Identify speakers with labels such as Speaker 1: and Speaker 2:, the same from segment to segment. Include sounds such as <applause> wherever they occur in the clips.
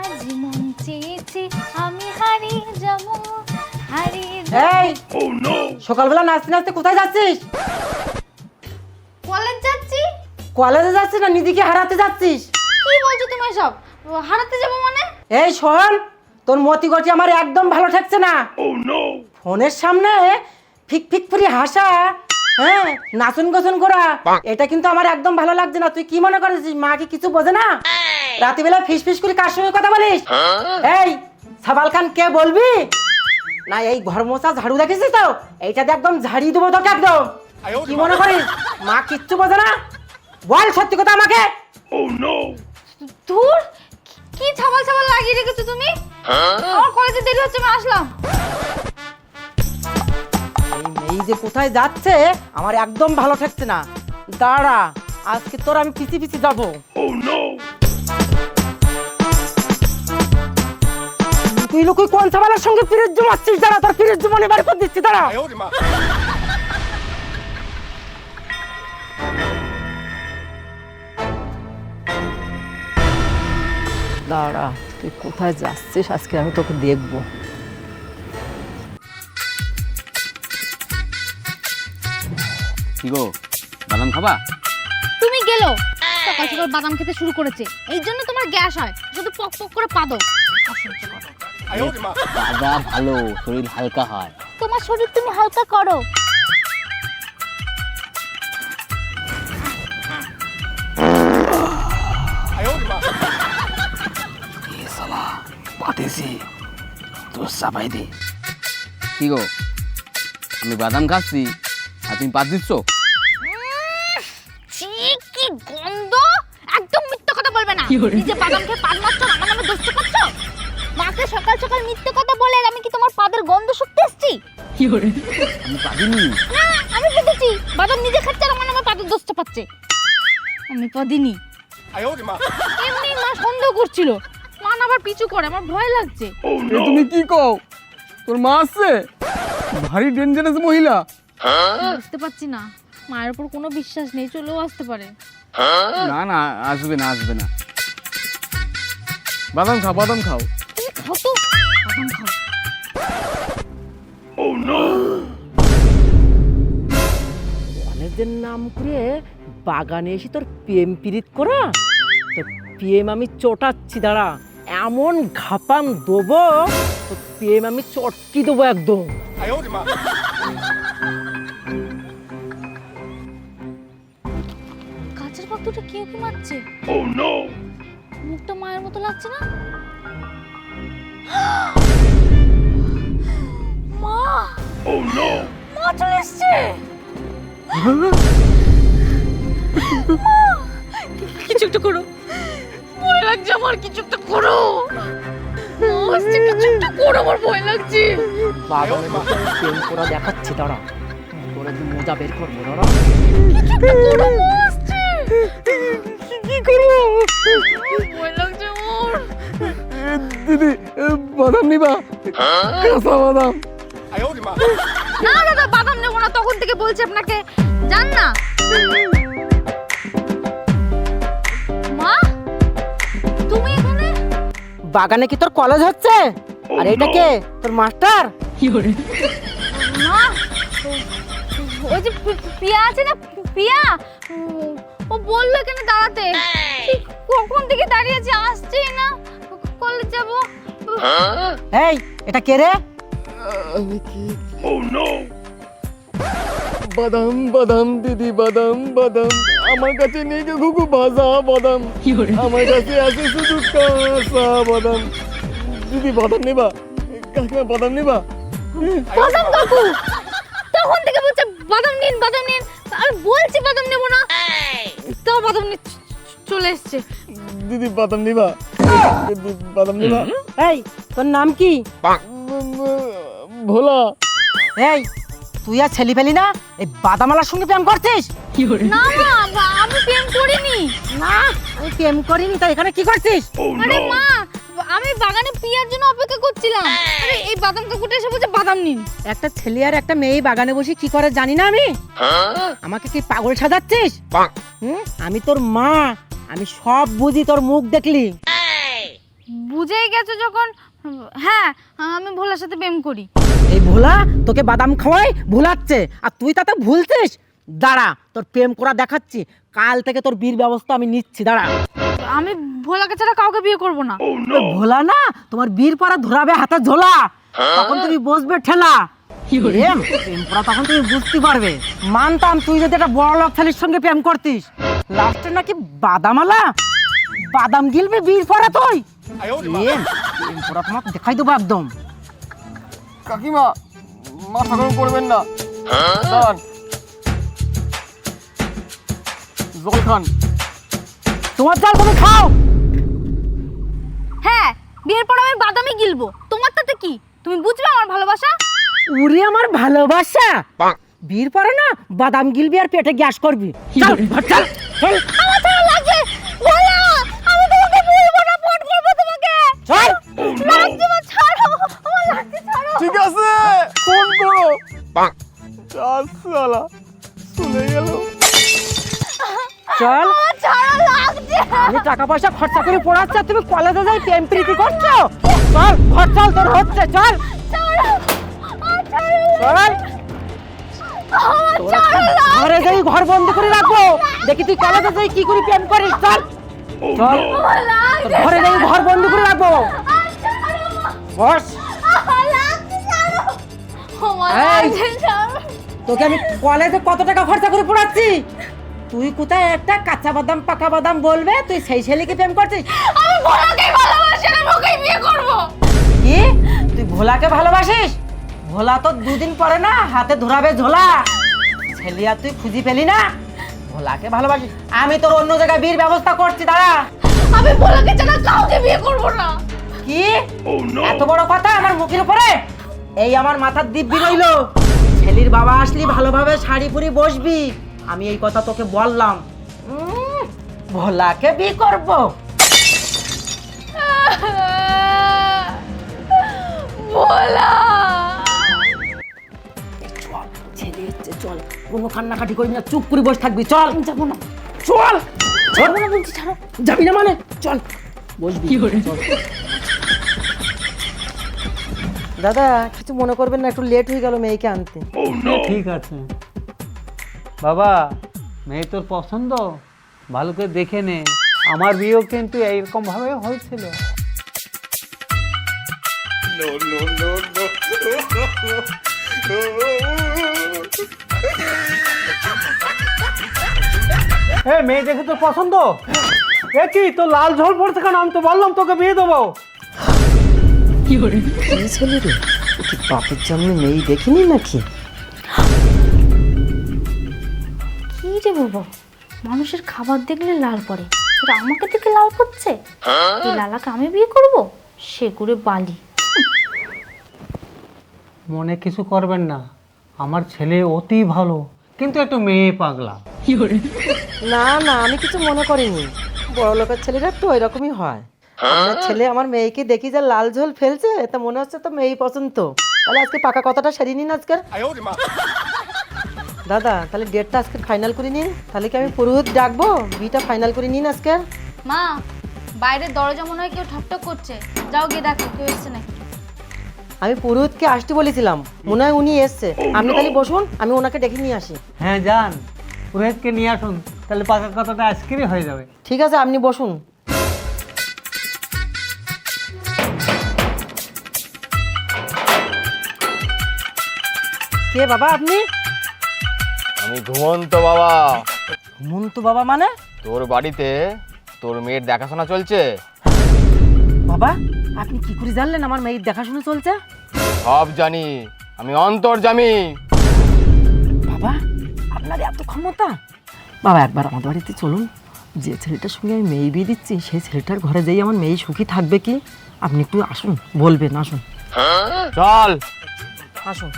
Speaker 1: আজ মন চেয়েছে আমি হারিয়ে যাব হারিয়ে
Speaker 2: এই! সকালবেলা নাচতে নাচতে কোথায় যাচ্ছিস?
Speaker 1: কলেজ যাচ্ছি।
Speaker 2: কলেজে যাচ্ছিস না নিজেকে হারাতে যাচ্ছিস?
Speaker 1: কি বলছো তুমি সব? হারাতে যাব মানে?
Speaker 2: এই শোন তোর মতি গতি আমার একদম ভালো ঠেকছে না। ফোনের সামনে ফিক ফিক ফুরি হাসা হ্যাঁ নাচন গোসন করা এটা কিন্তু আমার একদম ভালো লাগছে না। তুই কি মনে করেছিস মা কি কিছু বোঝে না? রাত্রিবেলা ফিস ফিস করে কার সঙ্গে কথা বলিস? এই সাবাল খান কে বলবি? না এই ঘর মোছা ঝাড়ু দেখেছিস তো? এইটাতে একদম ঝাড়িয়ে দেবো তোকে একদম। কি মনে করিস? মা কিচ্ছু বোঝে না। বল সত্যি কথা আমাকে।
Speaker 1: ধুর কি- কি ছাবাল ছাবাল লাগিয়ে রেখেছো তুমি? আমার কলেজে দেরি হচ্ছে আমি আসলাম।
Speaker 2: এই যে কোথায় যাচ্ছে আমার একদম ভালো ঠেকছে না। দাঁড়া আজকে তোর আমি পিছি পিছি যাব। তুই কোন সাবালের সঙ্গে ফিরিজ জমাচ্ছিস? দাঁড়া তোর ফিরিজ জমানে বাড়ি করে দিচ্ছি দাঁড়া। দাঁড়া তুই কোথায় যাচ্ছিস? আজকে আমি তোকে দেখব।
Speaker 3: কি গো বাদাম খাবা?
Speaker 1: তুমি গেলো। সকাল সকাল বাদাম খেতে শুরু করেছে। এই জন্য তোমার গ্যাস হয়। শুধু পক পক করে পাদো।
Speaker 3: ভালো। শরীর হালকা হয়।
Speaker 1: তোমার শরীর তুমি হালকা করো।
Speaker 3: তোর চাপাই দে। কি গো? আমি বাদাম খাচ্ছি আর তুমি পাত দিচ্ছ?
Speaker 1: নিজে বাদাম খেয়ে মারছো আমার নামে দোষ করছ মাকে সকাল সকাল মিথ্যে কথা বলে আমি কি তোমার পাদের গন্ধ শুকতে এসছি?
Speaker 3: আমি পাদিনি।
Speaker 1: না আমি পেতেছি বাদাম নিজে খাচ্ছে আর আমার নামে পাদের দোষটা পাচ্ছে আমি পাদিনি। এমনি মা সন্দেহ করছিল। মা না আবার পিছু করে আমার ভয় লাগছে।
Speaker 4: তুমি কি কও? তোর মা আছে? ভারী ডেঞ্জারাস মহিলা।
Speaker 1: বুঝতে পারছি না। মায়ের উপর কোনো বিশ্বাস নেই চলেও আসতে পারে।
Speaker 4: না না আসবে না আসবে না। বাদাম খাও বাদাম খাও।
Speaker 1: খাও তো। বাদাম খাও।
Speaker 2: কলেজের নাম করে বাগানে এসে তোর প্রেম পিরিত করা? তোর প্রেম আমি চটাচ্ছি দাঁড়া। এমন ঘাপাম দেবো তোর প্রেম আমি চটকি দেবো একদম।
Speaker 1: কাঁচের পাত্রটা কেউ কি মারছে? মুখটা মায়ের মতো লাগছে না? <gasps> মা! ও নো মা চলে এসছে! <laughs> কিছু একটা করো। ভয় লাগছে আমার কিছু একটা করো। কিছু একটা করো আমার ভয় লাগছে।
Speaker 2: আমি প্রেম করা দেখাচ্ছি দাঁড়া। তোরা মোজা বের করব দাঁড়া।
Speaker 1: কিছু একটা করো কি করব? ভয় লাগছে আমার
Speaker 4: দিদি বাদাম নিবা? কাঁচা বাদাম।
Speaker 1: না দাদা বাদাম নেব না তখন থেকে বলছি আপনাকে। যান না। মা তুমি এখানে?
Speaker 2: বাগানে কি তোর কলেজ হচ্ছে? আর এটা কে? তোর মাস্টার?
Speaker 1: কি মা ওই যে পিয়া আছে না? পিয়া? ও বলল এখানে দাঁড়াতে? কখন থেকে দাঁড়িয়ে আছে? আসছেই না। কলেজ যাব।
Speaker 2: এই এটা কে রে?
Speaker 4: বাদাম বাদাম দিদি বাদাম বাদাম। আমার কাছে নেই গে ঘুঘু ভাজা বাদাম। আমার কাছে আছে শুধু কাঁচা বাদাম। দিদি বাদাম নেবা? কাকিমা বাদাম নেবা?
Speaker 1: বাদাম কাকু? তখন থেকে বলছে বাদাম নিন বাদাম নিন। আমি বলছি বাদাম নেব না। তাও বাদাম নিয়ে চলে এসছে।
Speaker 4: দিদি বাদাম নিবা। বাদাম নিবা।
Speaker 2: এই তোর নাম কি?
Speaker 4: ভোলা।
Speaker 2: এই তুই আর ছেলে ফেলি না? এই বাদামালার সঙ্গে প্রেম করছিস?
Speaker 1: না মা আমি প্রেম করিনি।
Speaker 2: না আমি প্রেম করিনি তাই এখানে কি করছিস?
Speaker 1: আরে মা আমি বাগানে পিয়ার জন্য অপেক্ষা করছিলাম। আরে এই বাদাম কাকুটা এসে বলছে বাদাম নিন।
Speaker 2: একটা ছেলে আর একটা মেয়ে বাগানে বসে কি করে জানি না আমি? আমাকে কি পাগল সাজাচ্ছিস? হুম? আমি তোর মা। আমি সব বুঝি তোর মুখ দেখলি।
Speaker 1: বুঝেই গেছো যখন? হ্যাঁ আমি ভোলার সাথে প্রেম করি।
Speaker 2: এই ভোলা তোকে বাদাম খাওয়াই ভুলাচ্ছে আর তুই তাতে ভুলছিস? দাঁড়া তোর প্রেম করা দেখাচ্ছি। কাল থেকে তোর বীর ব্যবস্থা আমি নিচ্ছি দাঁড়া।
Speaker 1: আমি ভোলাকে ছাড়া কাউকে বিয়ে করব না।
Speaker 2: ভোলা না তোমার বীর পরা ধরাবে হাতে ঝোলা। তখন তুমি বসবে ঠেলা। প্রেম প্রেম করা তখন তুমি বুঝতে পারবে। মানতাম তুই যদি একটা বড় লোক ছেলের সঙ্গে প্রেম করতিস। লাস্টে নাকি বাদামালা? বাদাম গিলবে বীর পরা তুই? প্রেম প্রেম করা তোমাকে দেখাই দেবো একদম।
Speaker 4: কাকিমা মাথা গরম করবেন না। দাঁড়ান। জল খান।
Speaker 2: তোমার চাল তুমি খাও।
Speaker 1: হ্যাঁ বিয়ের পর আমি বাদামি গিলবো। তোমার তাতে কি? তুমি বুঝবে আমার ভালোবাসা?
Speaker 2: উরে আমার ভালোবাসা। বিয়ের পরে না বাদাম গিলবি আর পেটে গ্যাস করবি। চল, চল, টাকা পয়সা খরচা করে পড়াচ্ছি তুমি কলেজে যাই প্রেম প্রীতি করছ? চল, ঘর তোর হচ্ছে, চল। চল। ঘরে যাই, ঘর বন্ধ করে রাখব। দেখি তুই কলেজে যাই কি করে প্রেম করিস, চল। চল। ঘরে যাই, ঘর বন্ধ করে রাখব। বস। তোকে আমি কলেজে কত টাকা খরচা করে পড়াচ্ছি? তুই কোথায় একটা কাঁচা বাদাম পাকা বাদাম বলবে? তুই সেই ছেলেকে প্রেম করছিস?
Speaker 1: আমি ভোলাকে ভালোবাসি আমি ওকেই বিয়ে করব।
Speaker 2: কি? তুই ভোলাকে ভালোবাসিস? ভোলা তো দুদিন পরে না হাতে ধরাবে ঝোলা। ছেলে আর তুই খুঁজি পেলি না? ভোলাকে ভালোবাসিস? আমি তোর অন্য জায়গায় বীর ব্যবস্থা করছি দাঁড়া।
Speaker 1: আমি ভোলাকে ছাড়া কাউকে বিয়ে করব না।
Speaker 2: কি? এত বড় কথা আমার মুখের উপরে? এই আমার মাথার দিব্যি রইল। ছেলির বাবা আসলি ভালোভাবে শাড়ি পরি বসবি। আমি এই কথা তোকে বললাম। উম, ভোলাকে বিয়ে করব।
Speaker 1: ভোলা!
Speaker 2: ছেলে চল। কোনো কান্নাকাটি করবি না চুপ করে বসে থাকবি চল। যাব না। চল! যাব না বলছি ছাড়ো। যাবি না মানে? চল। বসবি। কি করে? দাদা কিছু মনে করবেন না একটু লেট হয়ে গেল মেয়েকে আনতে।
Speaker 5: ঠিক আছে। বাবা মেয়ে তোর পছন্দ? ভালো করে দেখে নে। আমার বিয়েও কিন্তু এইরকম ভাবে হয়েছিল। এ মেয়ে দেখে তোর পছন্দ? এ কি তোর লাল ঝোল পড়ছে কেন? আমি তো বললাম তোকে বিয়ে দেবো।
Speaker 2: কি ছেলে রে ও কি বাপের জন্য মেয়ে দেখিনি নাকি?
Speaker 1: কি রে বাবা মানুষের খাবার দেখলে লাল পড়ে। এটা আমাকে দেখে লাল করছে? এই লালাকে আমি বিয়ে করব? সে করে বালি।
Speaker 5: মনে কিছু করবেন না। আমার ছেলে অতি ভালো কিন্তু একটু মেয়ে পাগলা।
Speaker 2: না না আমি কিছু মনে করিনি। বড় লোকের ছেলেরা তো এরকমই হয়। আপনার ছেলে আমার মেয়েকে দেখি যে লাল ঝোল ফেলছে তা মনে হচ্ছে তো মেয়েই পছন্দ। তাহলে আজকে পাকা কথাটা সেরিয়ে নিন আজকে দাদা তাহলে ডেটটা আজকে ফাইনাল করে নিন। তাহলে কি আমি পুরোহিত ডাকবো? বিটা ফাইনাল করে নিন আজকে।
Speaker 1: মা বাইরের দরজা মনে হয় কেউ ঠকঠক করছে। যাও গিয়ে দেখো কেউ এসছে নাকি?
Speaker 2: আমি পুরোহিতকে আসতে বলেছিলাম। মনে হয় উনি এসছে। আপনি তাহলে বসুন আমি ওনাকে ডেকে নিয়ে আসি।
Speaker 5: হ্যাঁ যান। পুরোহিতকে নিয়ে আসুন। তাহলে পাকা কথাটা আজকেরই হয়ে যাবে।
Speaker 2: ঠিক আছে আপনি বসুন। কে বাবা আপনি?
Speaker 4: আমি ঘুমন্ত বাবা।
Speaker 2: মন্তু বাবা মানে?
Speaker 4: তোর বাড়িতে তোর মেয়ের দেখাশোনা চলছে?
Speaker 2: বাবা আপনি কি করে জানলেন আমার মেয়ের দেখাশোনা চলছে?
Speaker 4: সব জানি আমি অন্তর অন্তর্জামি।
Speaker 2: বাবা আপনার এত ক্ষমতা? বাবা একবার আমার বাড়িতে চলুন। যে ছেলেটার সঙ্গে আমি মেয়ে বিয়ে দিচ্ছি সেই ছেলেটার ঘরে যেই আমার মেয়ে সুখী থাকবে কি? আপনি একটু আসুন বলবেন আসুন।
Speaker 4: চল।
Speaker 2: আসুন।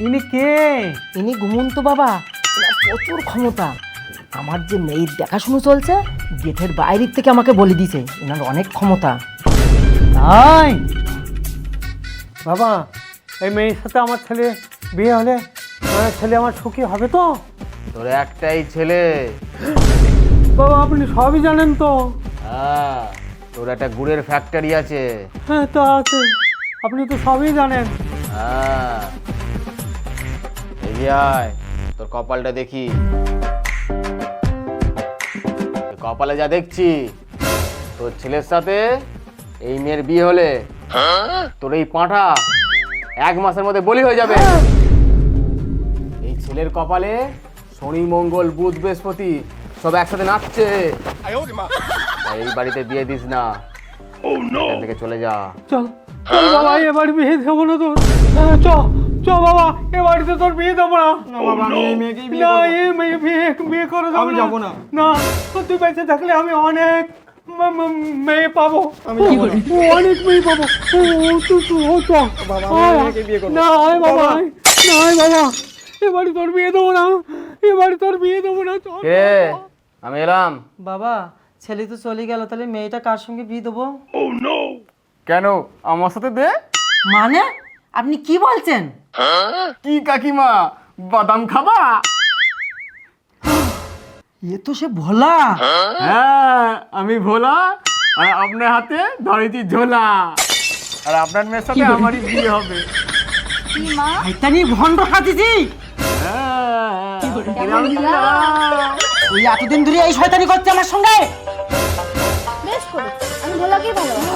Speaker 5: ইনি কে?
Speaker 2: ইনি ঘুমন্ত বাবা। প্রচুর ক্ষমতা। আমার যে মেয়ের দেখাশুনো চলছে গেটের বাইরের থেকে আমাকে বলে দিয়েছে এনার অনেক ক্ষমতা।
Speaker 5: তাই? বাবা এই মেয়ের সাথে আমার ছেলে বিয়ে হলে আমার ছেলে আমার সুখী হবে তো?
Speaker 4: তোর একটাই ছেলে।
Speaker 5: বাবা আপনি সবই জানেন তো।
Speaker 4: হ্যাঁ
Speaker 3: তোর একটা গুড়ের ফ্যাক্টরি আছে।
Speaker 5: হ্যাঁ তা আছে। আপনি তো সবই জানেন।
Speaker 3: হ্যাঁ। এগিয়ে আয় তোর কপালটা দেখি। কপালে যা দেখছি তোর ছেলের সাথে এই মেয়ের বিয়ে হলে তোর এই পাঁঠা এক মাসের মধ্যে বলি হয়ে যাবে। এই ছেলের কপালে শনি মঙ্গল বুধ বৃহস্পতি সব একসাথে নাচছে। এই বাড়িতে বিয়ে দিস না। এখান থেকে চলে যা।
Speaker 5: চল চল বাবা এবার বিয়ে দেবো না তোর। হ্যাঁ, চ বাবা এ বাড়িতে তোর বিয়ে দেবো না।
Speaker 4: না বাবা আমি এই মেয়েকেই বিয়ে
Speaker 5: না এই মেয়ে বিয়ে বিয়ে করে দেবো
Speaker 4: আমি যাব না।
Speaker 5: না তুই বেঁচে থাকলে আমি অনেক ম- ম- মেয়ে পাবো।
Speaker 4: আমি যাব না।
Speaker 5: ও, অনেক মেয়ে পাবো। ও ও, তুই তুই ও চ
Speaker 4: বাবা, আমি বিয়ে করব।
Speaker 5: না আয় বাবা
Speaker 4: বাবা।
Speaker 5: না আয় বাবা। এ বাড়ি তোর বিয়ে দেবো না। এ বাড়ি তোর বিয়ে দেবো না। চল
Speaker 3: কে? আমি এলাম।
Speaker 2: বাবা ছেলে তো চলে গেল তাহলে মেয়েটা কার সঙ্গে বিয়ে দেবো?
Speaker 3: কেন? আমার সাথে দে।
Speaker 2: মানে? আপনি কি বলছেন?
Speaker 3: কি কাকিমা বাদাম খাবা?
Speaker 2: এ তো সে ভোলা।
Speaker 3: হ্যাঁ আমি ভোলা আর আপনার হাতে ধরেছি ঝোলা। আর আপনার মেয়ের সাথে আমারই বিয়ে হবে।
Speaker 1: কি মা?
Speaker 2: শয়তানি ভণ্ড খাতিছি
Speaker 3: হ্যাঁ?
Speaker 2: ওই এতদিন ধরে এই শয়তানি করছে আমার সঙ্গে।
Speaker 1: বেশ করেছে। আমি ভোলাকেই ভালোবাসি।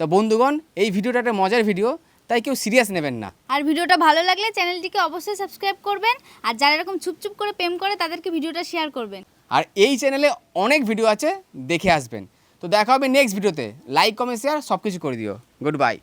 Speaker 3: তা বন্ধুগণ এই ভিডিওটা একটা মজার ভিডিও তাই কেউ সিরিয়াস নেবেন না।
Speaker 1: আর ভিডিওটা ভালো লাগলে চ্যানেলটিকে অবশ্যই সাবস্ক্রাইব করবেন আর যারা এরকম চুপচুপ করে প্রেম করে তাদেরকে ভিডিওটা শেয়ার করবেন।
Speaker 3: আর এই চ্যানেলে অনেক ভিডিও আছে দেখে আসবেন। তো দেখা হবে নেক্সট ভিডিওতে। লাইক কমেন্ট শেয়ার সব কিছু করে দিও। Good bye